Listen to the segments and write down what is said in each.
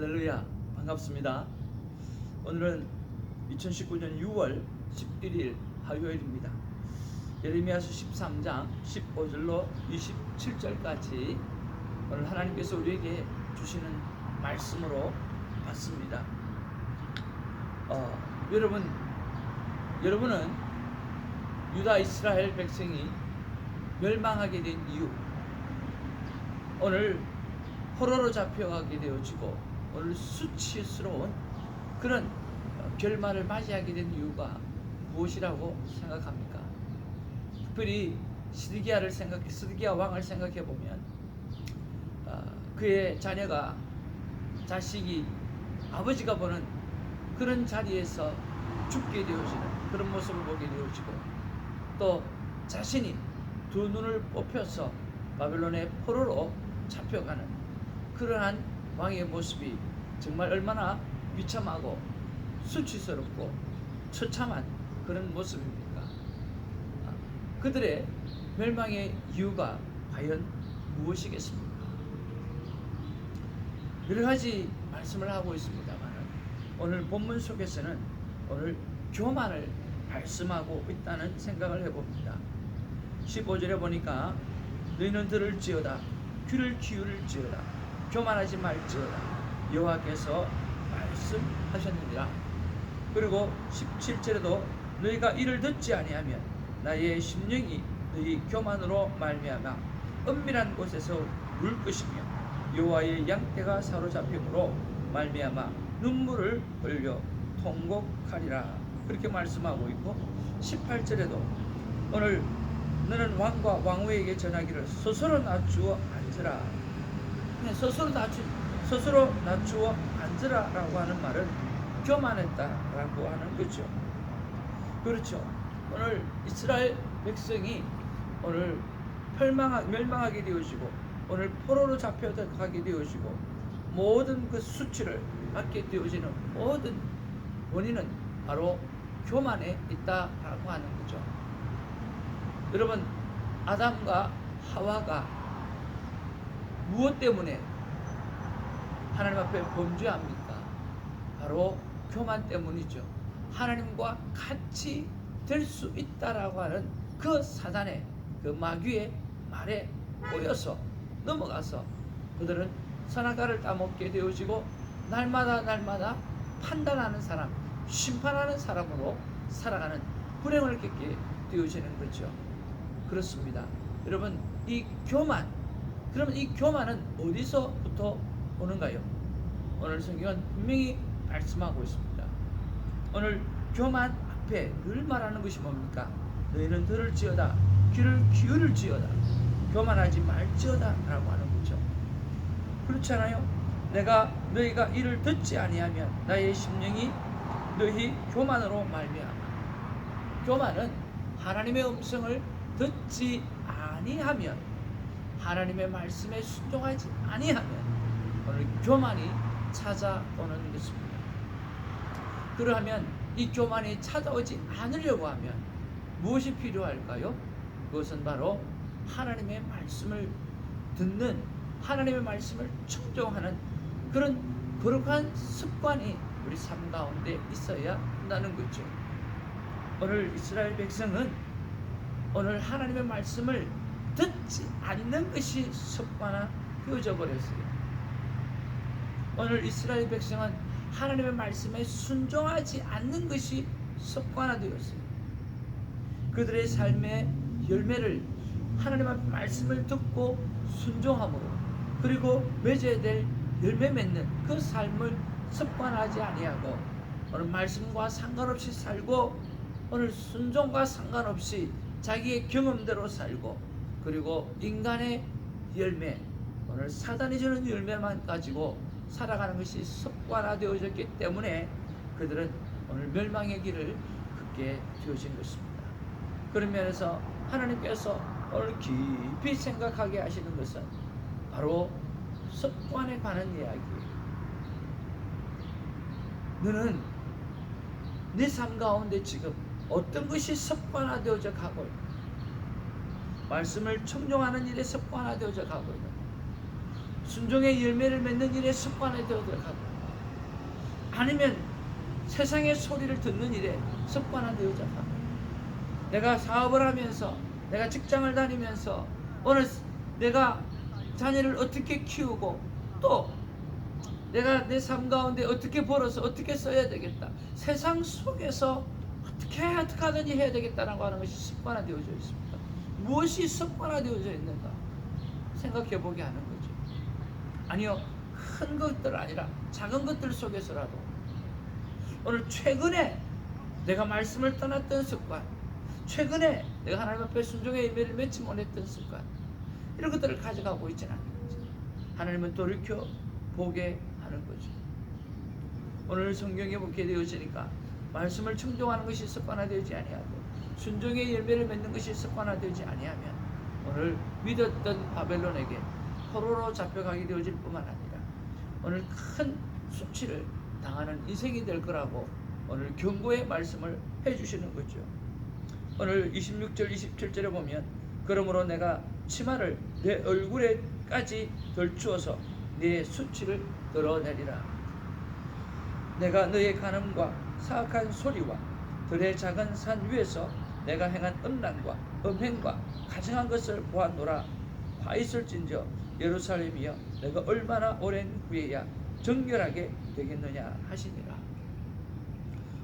할렐루야 반갑습니다. 오늘은 2019년 6월 11일 화요일입니다. 예레미야서 13장 15절로 27절까지 오늘 하나님께서 우리에게 주시는 말씀으로 봤습니다. 어, 여러분 여러분은 유다 이스라엘 백성이 멸망하게 된 이유 오늘 포로로 잡혀가게 되어지고 오늘 수치스러운 그런 어, 결말을 맞이하게 된 이유가 무엇이라고 생각합니까? 특별히 시드기야를 생각해 시드기야 왕을 생각해 보면 어, 그의 자녀가 자식이 아버지가 보는 그런 자리에서 죽게 되어지는 그런 모습을 보게 되어지고 또 자신이 두 눈을 뽑혀서 바벨론의 포로로 잡혀가는 그러한 왕의 모습이 정말 얼마나 비참하고 수치스럽고 처참한 그런 모습입니까? 아, 그들의 멸망의 이유가 과연 무엇이겠습니까? 여러 가지 말씀을 하고 있습니다만 오늘 본문 속에서는 오늘 교만을 말씀하고 있다는 생각을 해봅니다. 15절에 보니까 너희는 들을 지어다 귀를 기울일지어다 교만하지 말지어다 여호와께서 말씀하셨느니라 그리고 17절에도 너희가 이를 듣지 아니하면 나의 심령이 너희 교만으로 말미암아 은밀한 곳에서 울 것이며 여호와의 양떼가 사로잡힘으로 말미암아 눈물을 흘려 통곡하리라 그렇게 말씀하고 있고 18절에도 오늘 너는 왕과 왕후에게 전하기를 스스로 낮추어 앉으라. 그냥 스스로 낮추 스스로 낮추어 앉으라라고 하는 말은 교만했다라고 하는 거죠. 그렇죠. 오늘 이스라엘 백성이 오늘 멸망하, 멸망하게 되어지고 오늘 포로로 잡혀가게 되어지고 모든 그 수치를 받게 되어지는 모든 원인은 바로 교만에 있다라고 하는 거죠. 여러분 아담과 하와가 무엇 때문에 하나님 앞에 범죄합니까? 바로 교만 때문이죠. 하나님과 같이 될 수 있다라고 하는 그 사단의 그 마귀의 말에 꼬여서 넘어가서 그들은 선악과를 따먹게 되어지고 날마다 날마다 판단하는 사람, 심판하는 사람으로 살아가는 불행을 겪게 되어지는 거죠. 그렇습니다. 여러분 이 교만 그러면 이 교만은 어디서부터 오는가요? 오늘 성경은 분명히 말씀하고 있습니다. 오늘 교만 앞에 늘 말하는 것이 뭡니까? 너희는 들을 지어다 귀를 기울일지어다 교만하지 말지어다 라고 하는 거죠. 그렇잖아요. 내가 너희가 이를 듣지 아니하면 나의 심령이 너희 교만으로 말미암아 교만은 하나님의 음성을 듣지 아니하면 하나님의 말씀에 순종하지 아니하면 오늘 교만이 찾아오는 것입니다. 그러하면 이 교만이 찾아오지 않으려고 하면 무엇이 필요할까요? 그것은 바로 하나님의 말씀을 듣는 하나님의 말씀을 청종하는 그런 거룩한 습관이 우리 삶 가운데 있어야 한다는 거죠. 오늘 이스라엘 백성은 오늘 하나님의 말씀을 듣지 않는 것이 습관화 되어져 버렸어요. 오늘 이스라엘 백성은 하나님의 말씀에 순종하지 않는 것이 습관화되었어요. 그들의 삶의 열매를 하나님의 말씀을 듣고 순종함으로 그리고 맺어야 될 열매 맺는 그 삶을 습관하지 아니하고 오늘 말씀과 상관없이 살고 오늘 순종과 상관없이 자기의 경험대로 살고 그리고 인간의 열매 오늘 사단이 주는 열매만 가지고 살아가는 것이 습관화되어졌기 때문에 그들은 오늘 멸망의 길을 걷게 되어진 것입니다. 그런 면에서 하나님께서 오늘 깊이 생각하게 하시는 것은 바로 습관에 관한 이야기예요. 너는 네 삶 가운데 지금 어떤 것이 습관화되어져 가고 있는 말씀을 청종하는 일에 습관화되어져 가고 있는 순종의 열매를 맺는 일에 습관화되어져 가고 아니면 세상의 소리를 듣는 일에 습관화되어져 가고 내가 사업을 하면서 내가 직장을 다니면서 오늘 내가 자녀를 어떻게 키우고 또 내가 내 삶 가운데 어떻게 벌어서 어떻게 써야 되겠다. 세상 속에서 어떻게 어떻게 하든지 해야 되겠다라고 하는 것이 습관화되어져 있습니다 무엇이 습관화되어져 있는가 생각해 보게 하는 거죠. 아니요 큰 것들 아니라 작은 것들 속에서라도 오늘 최근에 내가 말씀을 떠났던 습관 최근에 내가 하나님 앞에 순종의 예배를 맺지 못했던 습관 이런 것들을 가져가고 있지는 않는 거죠. 하나님은 돌이켜 보게 하는 거죠. 오늘 성경에 보게 되어지니까 말씀을 청종하는 것이 습관화되지 아니하고 순종의 열매를 맺는 것이 습관화되지 아니하면 오늘 믿었던 바벨론에게 포로로 잡혀가게 되어질 뿐만 아니라 오늘 큰 수치를 당하는 인생이 될 거라고 오늘 경고의 말씀을 해주시는 거죠. 오늘 26절 27절에 보면 그러므로 내가 치마를 내 얼굴에까지 덜추어서 네 수치를 드러내리라. 내가 너의 간음과 사악한 소리와 들의 작은 산 위에서 내가 행한 음란과 음행과 가증한 것을 보았노라. 화 있을진저 예루살렘이여 내가 얼마나 오랜 후에야 정결하게 되겠느냐 하시니라.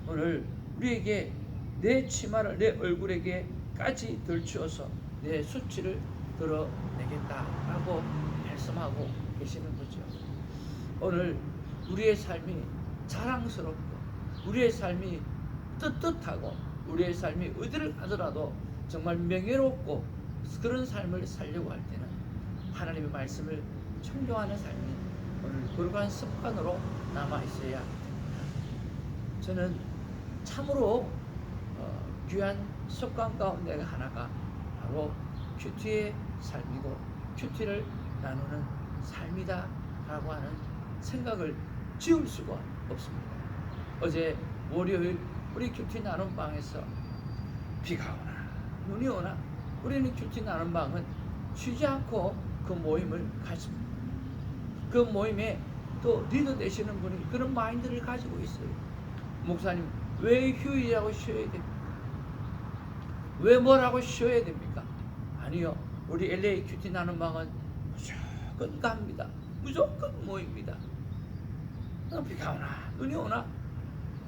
오늘 우리에게 내 치마를 내 얼굴에게까지 들추어서 내 수치를 드러내겠다라고 말씀하고 계시는 거죠. 오늘 우리의 삶이 자랑스럽고 우리의 삶이 떳떳하고 우리의 삶이 어디를 가더라도 정말 명예롭고 그런 삶을 살려고 할 때는 하나님의 말씀을 청종하는 삶이 오늘 거룩한 습관으로 남아 있어야 됩니다. 저는 참으로 어, 귀한 습관 가운데 하나가 바로 큐티의 삶이고 큐티를 나누는 삶이다라고 하는 생각을 지울 수가 없습니다. 어제 월요일 우리 큐티 나눔 방에서 비가 오나 눈이 오나 우리는 큐티 나눔 방은 쉬지 않고 그 모임을 가집니다. 그 모임에 또 리더 되시는 분이 그런 마인드를 가지고 있어요. 목사님 왜 휴일이라고 쉬어야 됩니까? 왜 뭐라고 쉬어야 됩니까? 아니요. 우리 LA 큐티 나눔 방은 무조건 갑니다. 무조건 모입니다. 어, 비가 오나 눈이 오나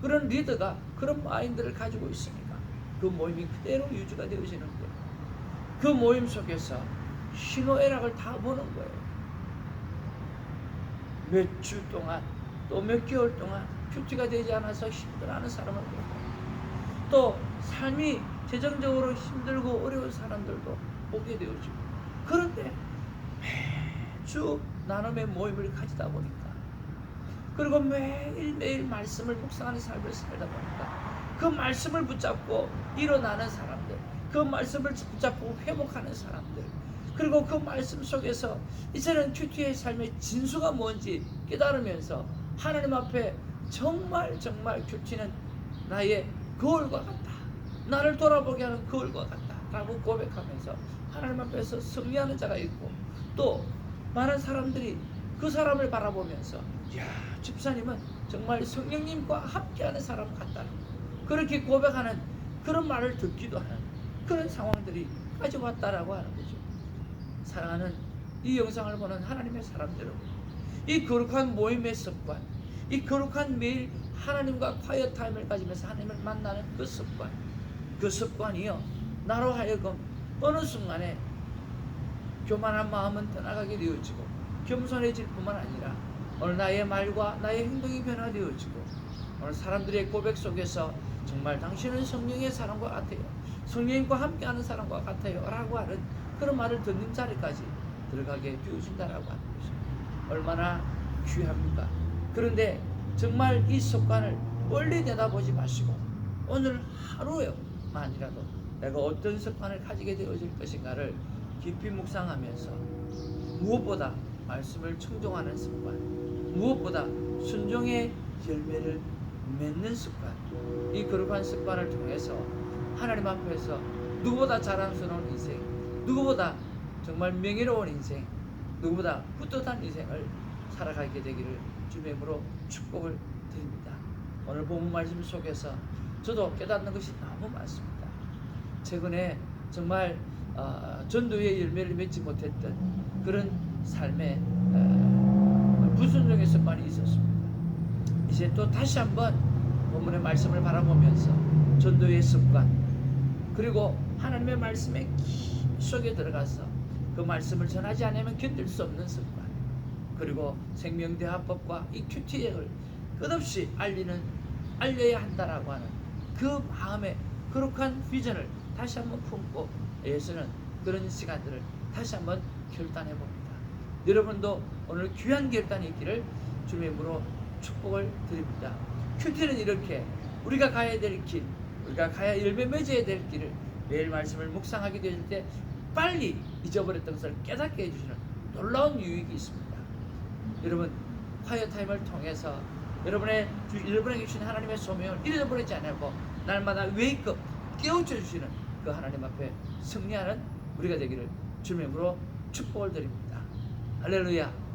그런 리더가 그런 마인드를 가지고 있으니까 그 모임이 그대로 유지가 되어지는 거예요. 그 모임 속에서 신호애락을 다 보는 거예요. 몇 주 동안 또 몇 개월 동안 큐티가 되지 않아서 힘들어하는 사람을 보고 또 삶이 재정적으로 힘들고 어려운 사람들도 보게 되어지고 그런데 매주 나눔의 모임을 가지다 보니까 그리고 매일매일 말씀을 묵상하는 삶을 살다 보니까 그 말씀을 붙잡고 일어나는 사람들 그 말씀을 붙잡고 회복하는 사람들 그리고 그 말씀 속에서 이제는 큐티의 삶의 진수가 뭔지 깨달으면서 하나님 앞에 정말 정말 큐티는 나의 거울과 같다. 나를 돌아보게 하는 거울과 같다. 라고 고백하면서 하나님 앞에서 승리하는 자가 있고 또 많은 사람들이 그 사람을 바라보면서 야 집사님은 정말 성령님과 함께하는 사람 같다 그렇게 고백하는 그런 말을 듣기도 하는 그런 상황들이 가져왔다라고 하는 거죠. 사랑하는 이 영상을 보는 하나님의 사람 여러분 이 거룩한 모임의 습관 이 거룩한 매일 하나님과 콰이어 타임을 가지면서 하나님을 만나는 그 습관 그 습관이요. 나로 하여금 어느 순간에 교만한 마음은 떠나가게 되어지고 겸손해질 뿐만 아니라 오늘 나의 말과 나의 행동이 변화되어지고 오늘 사람들의 고백 속에서 정말 당신은 성령의 사람과 같아요. 성령과 함께하는 사람과 같아요. 라고 하는 그런 말을 듣는 자리까지 들어가게 되어진다라고 하는 것이 얼마나 귀합니까? 그런데 정말 이 습관을 멀리 내다보지 마시고 오늘 하루에만이라도 내가 어떤 습관을 가지게 되어질 것인가를 깊이 묵상하면서 무엇보다 말씀을 청종하는 습관, 무엇보다 순종의 열매를 맺는 습관, 이 거룩한 습관을 통해서 하나님 앞에서 누구보다 자랑스러운 인생, 누구보다 정말 명예로운 인생, 누구보다 뿌듯한 인생을 살아가게 되기를 주님으로 축복을 드립니다. 오늘 본문 말씀 속에서 저도 깨닫는 것이 너무 많습니다. 최근에 정말 어, 전도의 열매를 맺지 못했던 그런 삶의 어, 불순종의 습관이 있었습니다. 이제 또 다시 한번 본문의 말씀을 바라보면서 전도의 습관 그리고 하나님의 깊이 속에 들어가서 그 말씀을 전하지 않으면 견딜 수 없는 습관 그리고 생명대화법과 이 큐티액을 끝없이 알리는 알려야 한다라고 하는 그 마음의 거룩한 비전을 다시 한번 품고 예수는 그런 시간들을 다시 한번 결단해 봅니다. 여러분도 오늘 귀한 결단이 있기를 주님의 이름으로 축복을 드립니다. 큐티는 이렇게 우리가 가야 될 길, 우리가 가야 열매 맺어야 될 길을 매일 말씀을 묵상하게 될때 빨리 잊어버렸던 것을 깨닫게 해주시는 놀라운 유익이 있습니다. 여러분 화이어 타임을 통해서 여러분의 주, 여러분에게 주신 하나님의 소명을 잃어버리지 않고 날마다 웨이크업 깨우쳐 주시는 그 하나님 앞에 승리하는 우리가 되기를 주님으로 축복을 드립니다. 할렐루야.